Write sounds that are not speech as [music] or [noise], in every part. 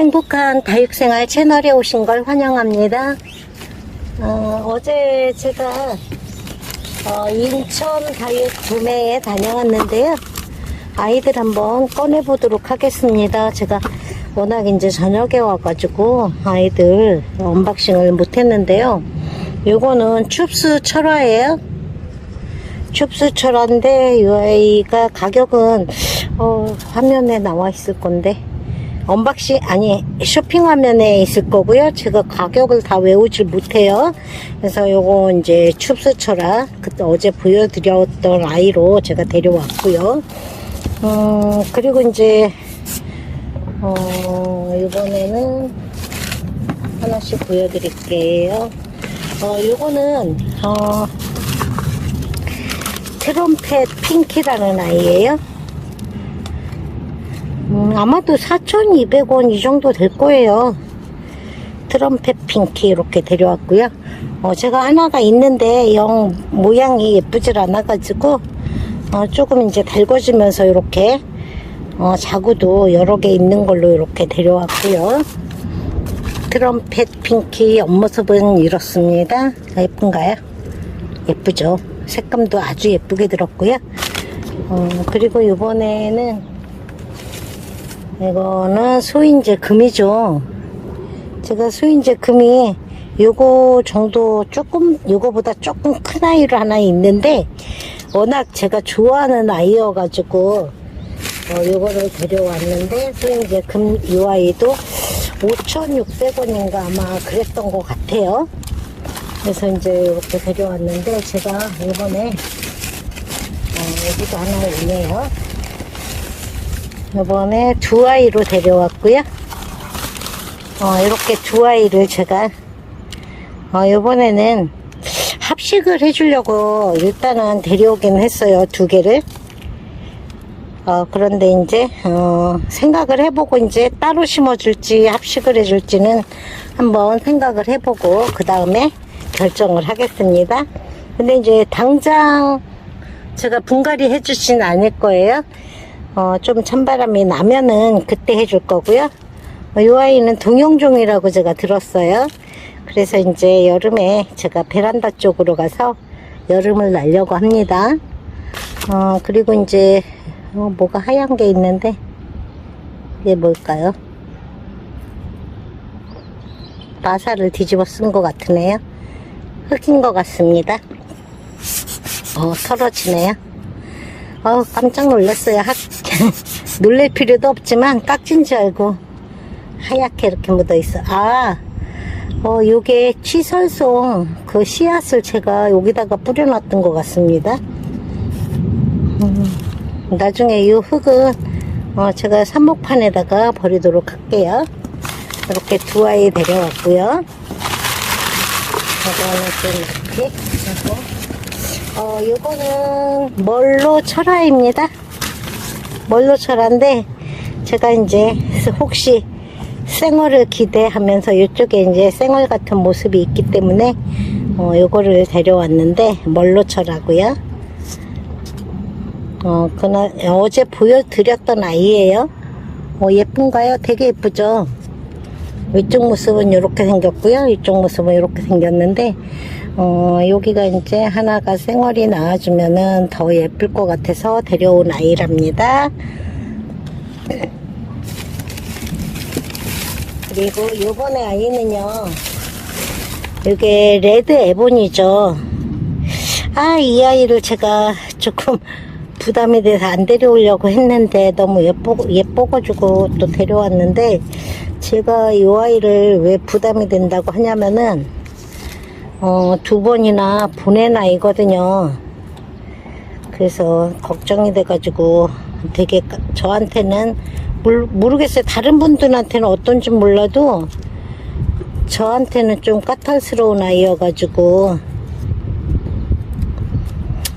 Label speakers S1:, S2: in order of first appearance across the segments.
S1: 행복한 다육생활 채널에 오신 걸 환영합니다. 어, 제 제가 어, 인천 다육 도매에 다녀왔는데요. 아이들 한번 꺼내보도록 하겠습니다. 제가 워낙 이제 저녁에 와가지고 아이들 언박싱을 못했는데요. 요거는 춥스 철화예요. 춥스 철화인데 이 아이가 가격은 어, 화면에 나와 있을 건데 언박싱 아니 쇼핑 화면에 있을 거고요. 제가 가격을 다 외우질 못해요. 그래서 요거 이제 춥스철아 그때 어제 보여드렸던 아이로 제가 데려왔고요. 음 그리고 이제 어 이번에는 하나씩 보여드릴게요. 어 요거는 어 트럼펫 핑키라는 아이예요. 음, 아마도 4,200원 이 정도 될 거예요. 트럼펫 핑키 이렇게 데려왔고요. 어, 제가 하나가 있는데 영 모양이 예쁘질 않아가지고 어, 조금 이제 달궈지면서 이렇게 어, 자구도 여러 개 있는 걸로 이렇게 데려왔고요. 트럼펫 핑키 옆모습은 이렇습니다. 예쁜가요? 예쁘죠? 색감도 아주 예쁘게 들었고요. 어, 그리고 이번에는 이거는 소인제 금이죠. 제가 소인제 금이 요거 정도 조금 요거보다 조금 큰 아이로 하나 있는데 워낙 제가 좋아하는 아이여가지고 어, 요거를 데려왔는데 소인제 금요 아이도 5,600원인가 아마 그랬던 것 같아요. 그래서 이제 이렇게 데려왔는데 제가 이번에 어, 여기도 하나 있네요. 이번에 두 아이로 데려왔고요. 어, 이렇게 두 아이를 제가 어, 이번에는 합식을 해주려고 일단은 데려오긴 했어요. 두 개를. 어, 그런데 이제 어, 생각을 해보고 이제 따로 심어줄지 합식을 해줄지는 한번 생각을 해보고 그 다음에 결정을 하겠습니다. 근데 이제 당장 제가 분갈이 해주진 않을 거예요. 어, 좀 찬바람이 나면은 그때 해줄 거고요. 어, 이 아이는 동영종이라고 제가 들었어요. 그래서 이제 여름에 제가 베란다 쪽으로 가서 여름을 날려고 합니다. 어, 그리고 이제 어, 뭐가 하얀 게 있는데 이게 뭘까요? 마사를 뒤집어 쓴 것 같으네요. 흙인 것 같습니다. 어, 털어지네요. 어 깜짝 놀랐어요. 하, [laughs] 놀랄 필요도 없지만 깍진 줄 알고 하얗게 이렇게 묻어 있어. 아, 어, 요게 치설송 그 씨앗을 제가 여기다가 뿌려놨던 것 같습니다. 음, 나중에 이 흙은 어, 제가 삽목판에다가 버리도록 할게요. 이렇게 두 아이 데려왔고요. 이거는 좀 이렇게 하고. 어, 요거는 멀로 철화입니다. 멀로 철화인데, 제가 이제 혹시 생얼을 기대하면서 이쪽에 이제 생얼 같은 모습이 있기 때문에, 어, 요거를 데려왔는데, 멀로 철하고요. 어, 그날, 어제 보여드렸던 아이예요. 어, 예쁜가요? 되게 예쁘죠? 이쪽 모습은 이렇게 생겼고요. 이쪽 모습은 이렇게 생겼는데, 어, 여기가 이제 하나가 생얼이 나와주면은 더 예쁠 것 같아서 데려온 아이랍니다. 그리고 요번에 아이는요, 이게 레드 에본이죠. 아, 이 아이를 제가 조금 부담이 돼서 안 데려오려고 했는데 너무 예뻐, 예뻐가지고 또 데려왔는데 제가 이 아이를 왜 부담이 된다고 하냐면은 어, 두 번이나 보낸 아이거든요. 그래서 걱정이 돼가지고 되게 까- 저한테는 몰, 모르겠어요. 다른 분들한테는 어떤지 몰라도 저한테는 좀 까탈스러운 아이여가지고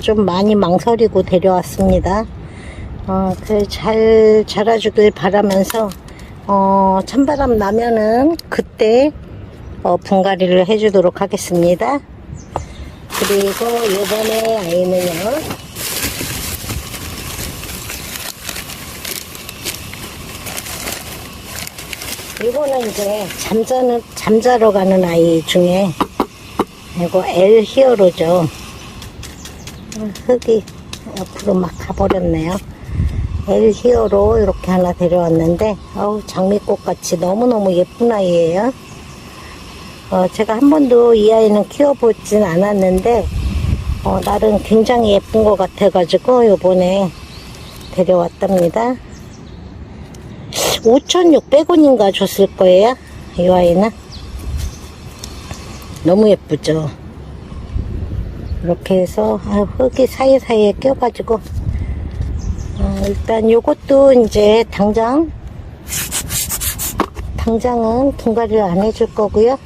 S1: 좀 많이 망설이고 데려왔습니다. 어, 그 잘 자라주길 바라면서 어, 찬바람 나면은 그때 어, 분갈이를 해주도록 하겠습니다. 그리고 이번에 아이는요. 이거는 이제 잠자는, 잠자러 가는 아이 중에 이거 L 히어로죠. 어, 흙이 옆으로 막 가버렸네요. L 히어로 이렇게 하나 데려왔는데, 어우, 장미꽃 같이 너무너무 예쁜 아이예요. 어, 제가 한 번도 이 아이는 키워보진 않았는데, 어, 나름 굉장히 예쁜 것 같아가지고, 요번에 데려왔답니다. 5,600원인가 줬을 거예요. 이 아이는. 너무 예쁘죠. 이렇게 해서 아, 흙이 사이사이에 껴가지고 어, 일단 요것도 이제 당장 당장은 분갈이를 안 해줄 거고요.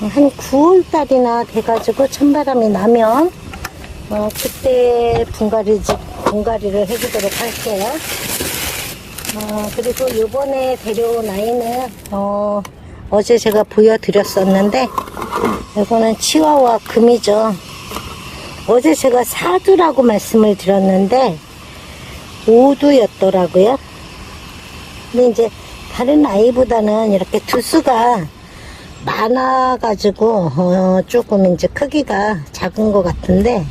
S1: 한 9월달이나 돼가지고 찬바람이 나면 어, 그때 분갈이 분갈이를 해주도록 할게요. 어, 그리고 요번에 데려온 아이는 어, 어제 제가 보여드렸었는데 이거는 치와와 금이죠. 어제 제가 사두라고 말씀을 드렸는데 오두였더라고요. 근데 이제 다른 아이보다는 이렇게 두수가 많아가지고 어, 조금 이제 크기가 작은 것 같은데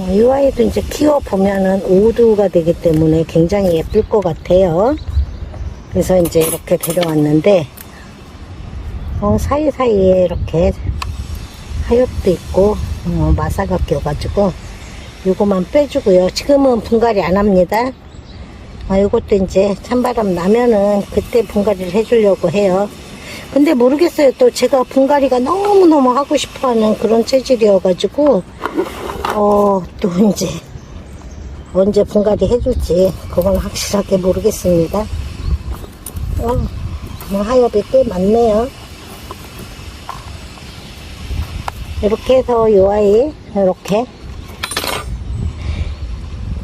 S1: 어, 이 아이도 이제 키워 보면은 오두가 되기 때문에 굉장히 예쁠 것 같아요. 그래서 이제 이렇게 데려왔는데 어, 사이사이에 이렇게 하엽도 있고 어, 마사가 껴가지고 요거만 빼주고요. 지금은 분갈이 안 합니다. 아, 요것도 이제 찬바람 나면은 그때 분갈이를 해주려고 해요. 근데 모르겠어요. 또 제가 분갈이가 너무너무 하고 싶어 하는 그런 체질이어가지고, 어, 또 이제 언제 분갈이 해줄지 그건 확실하게 모르겠습니다. 어, 뭐 하엽이 꽤 많네요. 이렇게 해서 요 아이 이렇게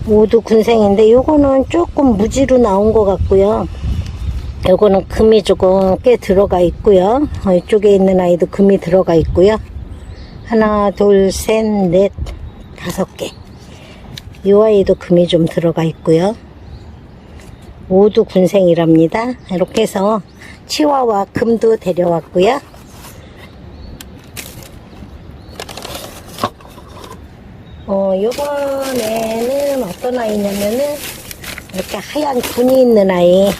S1: 모두 군생인데 요거는 조금 무지로 나온 것 같고요. 요거는 금이 조금 꽤 들어가 있고요. 어, 이쪽에 있는 아이도 금이 들어가 있고요. 하나, 둘, 셋, 넷, 다섯 개. 이 아이도 금이 좀 들어가 있고요. 모두 군생이랍니다. 이렇게 해서 치와와 금도 데려왔고요. 어, 요번에는 어떤 아이냐면은 이렇게 하얀 군이 있는 아이.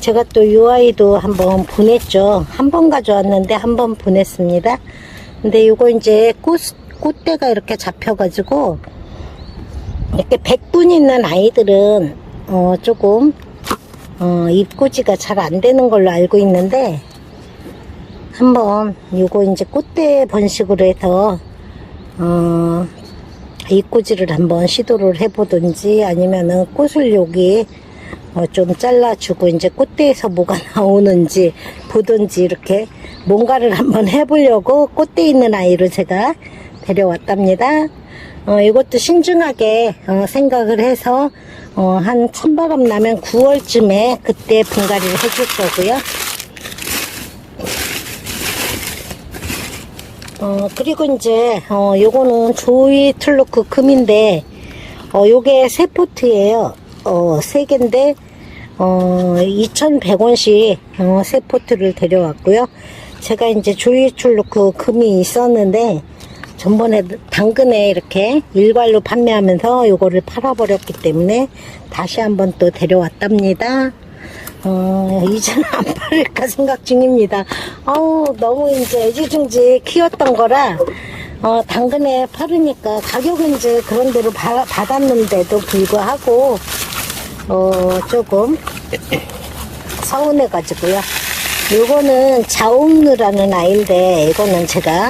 S1: 제가 또 이 아이도 한번 보냈죠. 한 번 가져왔는데 한 번 보냈습니다. 근데 요거 이제 꽃, 꽃대가 이렇게 잡혀가지고 이렇게 백분 있는 아이들은 어, 조금 어, 입꼬지가 잘 안 되는 걸로 알고 있는데 한번 요거 이제 꽃대 번식으로 해서 어, 입꼬지를 한번 시도를 해보든지 아니면은 꽃을 여기 어, 좀 잘라주고 이제 꽃대에서 뭐가 [laughs] 나오는지 보든지 이렇게 뭔가를 한번 해보려고 꽃대 있는 아이를 제가 데려왔답니다. 어, 이것도 신중하게 어, 생각을 해서 어, 한 찬바람 나면 9월쯤에 그때 분갈이를 해줄 거고요. 어, 그리고 이제, 어, 요거는 조이 툴루크 금인데, 어, 요게 세 포트예요. 어, 세 개인데, 어, 2,100원씩, 어, 세 포트를 데려왔고요. 제가 이제 조이 툴루크 금이 있었는데, 전번에 당근에 이렇게 일괄로 판매하면서 요거를 팔아버렸기 때문에 다시 한번 또 데려왔답니다. 어, 이제는 안 팔을까 생각 중입니다. 아우, 너무 이제 애지중지 키웠던 거라, 어, 당근에 팔으니까 가격은 이제 그런 대로 바, 받았는데도 불구하고, 어, 조금 서운해가지고요. 요거는 자옥르라는 아이인데, 이거는 제가,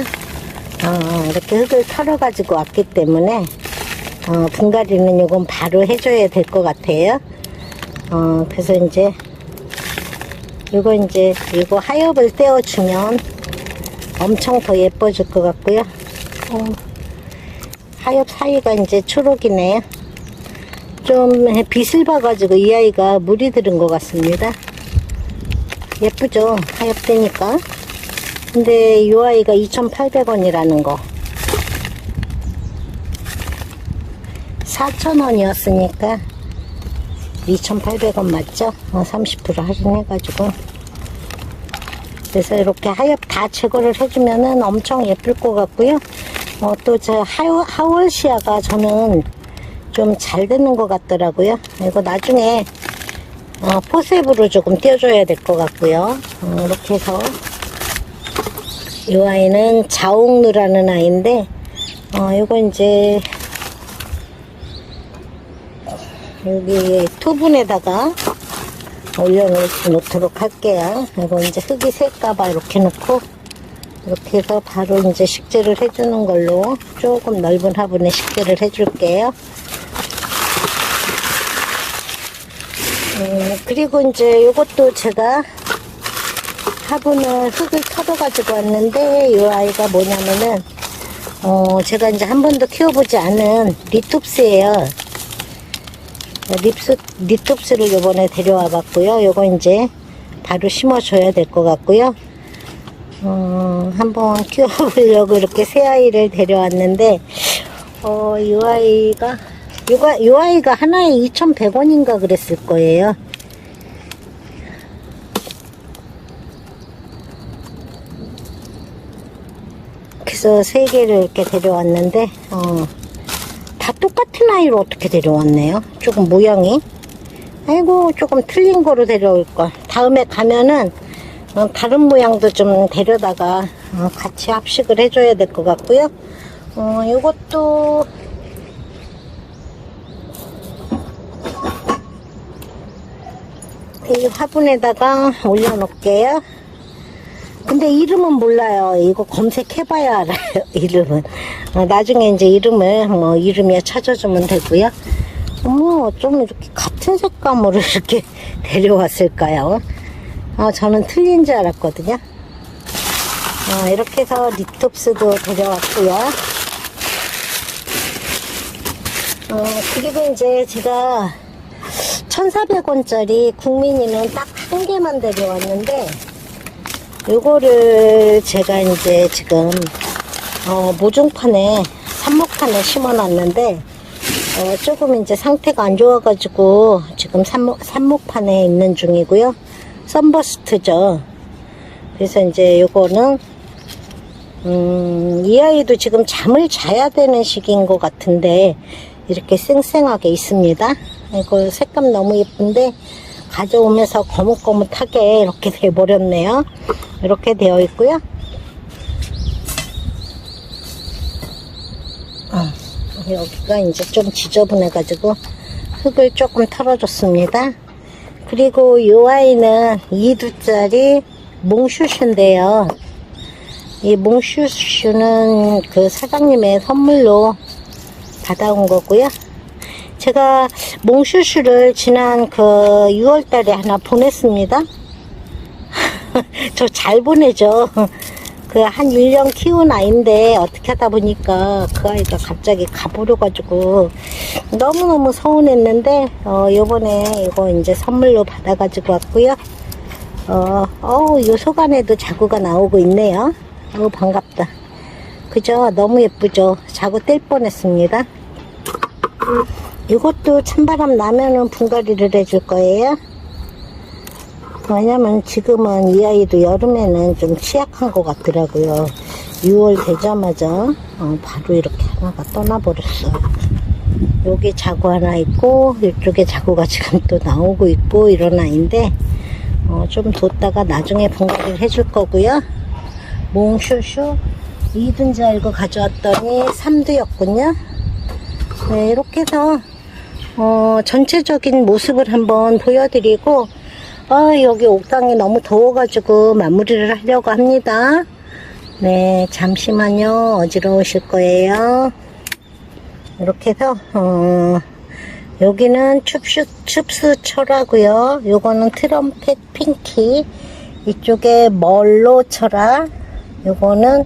S1: 어, 이렇게 흙을 털어가지고 왔기 때문에, 어, 분갈이는 요건 바로 해줘야 될 것 같아요. 어, 그래서 이제, 이거 이제 이거 하엽을 떼어주면 엄청 더 예뻐질 것 같고요. 어, 하엽 사이가 이제 초록이네요. 좀 빛을 봐가지고 이 아이가 물이 들은 것 같습니다. 예쁘죠? 하엽 떼니까. 근데 이 아이가 2,800원이라는 거. 4,000원이었으니까 2,800원 맞죠? 어, 30% 할인해가지고. 그래서 이렇게 하엽 다 제거를 해주면은 엄청 예쁠 것 같고요. 어, 또저 하월시아가 저는 좀 잘 되는 것 같더라고요. 이거 나중에 어, 포셉으로 조금 띄워줘야 될 것 같고요. 어, 이렇게 해서 이 아이는 자옥누라는 아이인데 어, 이거 이제 여기 투분에다가 올려놓도록 할게요. 이거 이제 흙이 셀까봐 이렇게 놓고 이렇게 해서 바로 이제 식재를 해주는 걸로 조금 넓은 화분에 식재를 해줄게요. 음, 그리고 이제 이것도 제가 화분을 흙을 털어 가지고 왔는데 이 아이가 뭐냐면은 어 제가 이제 한 번도 키워보지 않은 리톱스예요. 립스, 리톱스를 요번에 데려와 봤고요. 요거 이제 바로 심어줘야 될 것 같고요. 어, 한번 [laughs] 키워보려고 이렇게 새 아이를 데려왔는데, 어, 이 아이가, 요가, 이 아이가 하나에 2,100원인가 그랬을 거예요. 그래서 세 개를 이렇게 데려왔는데, 어, 다 똑같은 아이로 어떻게 데려왔네요. 조금 모양이. 아이고, 조금 틀린 거로 데려올 걸. 다음에 가면은, 어, 다른 모양도 좀 데려다가 어, 같이 합식을 해줘야 될 것 같고요. 어, 요것도 이 화분에다가 올려놓을게요. 근데 이름은 몰라요. 이거 검색해봐야 알아요. [laughs] 이름은. 어, 나중에 이제 이름을 뭐 이름이야 찾아주면 되고요. 어머, 좀 이렇게 같은 색감으로 [laughs] 이렇게 데려왔을까요? 어, 저는 틀린 줄 알았거든요. 어, 이렇게 해서 리톱스도 데려왔고요. 어, 그리고 이제 제가 1,400원짜리 국민이는 딱 한 개만 데려왔는데, 요거를 제가 이제 지금, 어, 모종판에, 삽목판에 심어놨는데, 어, 조금 이제 상태가 안 좋아가지고, 지금 삽목, 삽목판에 있는 중이고요. 썬버스트죠. 그래서 이제 요거는, 음, 이 아이도 지금 잠을 자야 되는 시기인 것 같은데, 이렇게 쌩쌩하게 있습니다. 이거 색감 너무 예쁜데, 가져오면서 거뭇거뭇하게 이렇게 돼버렸네요. 이렇게 되어 있고요. 어, 여기가 이제 좀 지저분해가지고 흙을 조금 털어줬습니다. 그리고 이 아이는 2두짜리 몽슈슈인데요. 이 몽슈슈는 그 사장님의 선물로 받아온 거고요. 제가 몽슈슈를 지난 그 6월 달에 하나 보냈습니다. [laughs] 저 잘 보내죠. 그 한 1년 키운 아이인데 어떻게 하다 보니까 그 아이가 갑자기 가버려가지고 너무너무 서운했는데 어 요번에 이거 이제 선물로 받아가지고 왔고요. 어, 어우 요 속안에도 자구가 나오고 있네요. 어우 반갑다. 그죠? 너무 예쁘죠? 자구 뗄 뻔했습니다. 이것도 찬바람 나면은 분갈이를 해줄 거예요. 왜냐면 지금은 이 아이도 여름에는 좀 취약한 것 같더라고요. 6월 되자마자 어, 바로 이렇게 하나가 떠나버렸어요. 여기 자구 하나 있고 이쪽에 자구가 지금 또 나오고 있고 이런 아이인데 어, 좀 뒀다가 나중에 분갈이를 해줄 거고요. 몽슈슈 2든지 알고 가져왔더니 3두였군요. 네, 이렇게 해서 어, 전체적인 모습을 한번 보여드리고 아, 여기 옥상이 너무 더워가지고 마무리를 하려고 합니다. 네, 잠시만요. 어지러우실 거예요. 이렇게 해서, 어, 여기는 춥슈, 춥스철하고요. 요거는 트럼펫 핑키. 이쪽에 멀로 철아. 요거는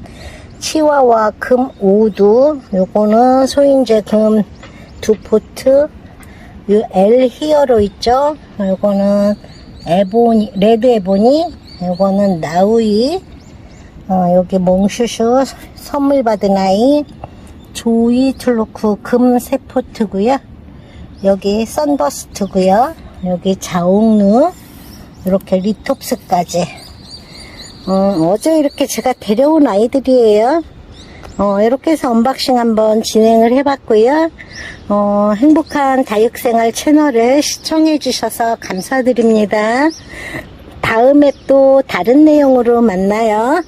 S1: 치와와 금 우두. 요거는 소인제 금 두 포트. 요엘 히어로 있죠? 요거는 에보니, 레드 에보니, 요거는 나우이, 어, 여기 몽슈슈 선물 받은 아이, 조이 툴루크 금 세포트고요 여기 선버스트고요 여기 자옥루, 이렇게 리톱스까지. 어, 어제 이렇게 제가 데려온 아이들이에요. 어, 이렇게 해서 언박싱 한번 진행을 해봤고요. 어, 행복한 다육생활 채널을 시청해주셔서 감사드립니다. 다음에 또 다른 내용으로 만나요.